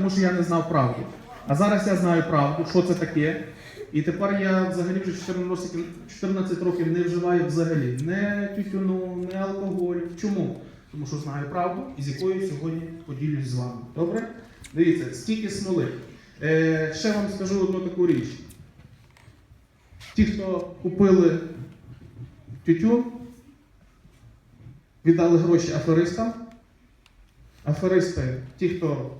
тому що я не знав правду. А зараз я знаю правду, що це таке. І тепер я взагалі вже 14 років, 14 років не вживаю взагалі не тютюну, не алкоголю. Чому? Тому що знаю правду і з якою сьогодні поділюсь з вами. Добре? Дивіться, скільки смоли. Е, ще вам скажу одну таку річ. Ті, хто купили тютюн, віддали гроші аферистам. Аферисти, ті, хто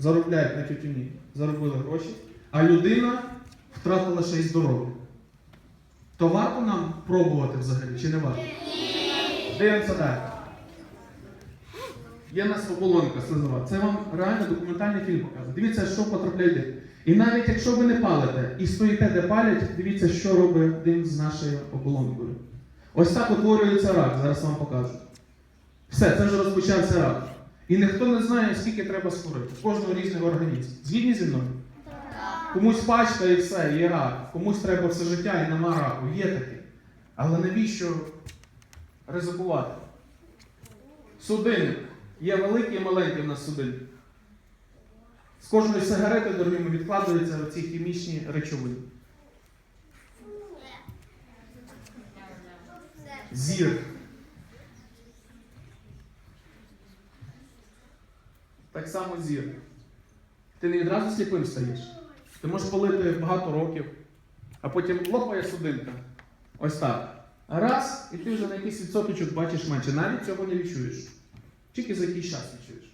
заробляють на тютюні, заробили гроші, а людина втратила ще й здоров'я. То варто нам пробувати взагалі, чи не варто? Дивимося далі. Є нас оболонка слизова. Це вам реально документальний фільм показує. Дивіться, що потрапляє дим. І навіть якщо ви не палите і стоїте, де палять, дивіться, що робить дим з нашою оболонкою. Ось так утворюється рак, зараз вам покажу. Все, це вже розпочався рак. І ніхто не знає, скільки треба скорити. Кожного різний організм. Згідні зі мною? Комусь пачка і все, є рак. Комусь треба все життя і нема раку. Є таке. Але навіщо ризикувати? Судинник. Є великий і маленький в нас судинник. З кожної сигарети, дорогі ми, відкладаються ці хімічні речовини. Зір. Так само зір. Ти не відразу сліпим стаєш. Ти можеш палити багато років, а потім лопає судинка. Ось так. Раз, і ти вже на якийсь відсоточок бачиш менше. Навіть цього не відчуєш. Тільки за якийсь час відчуєш.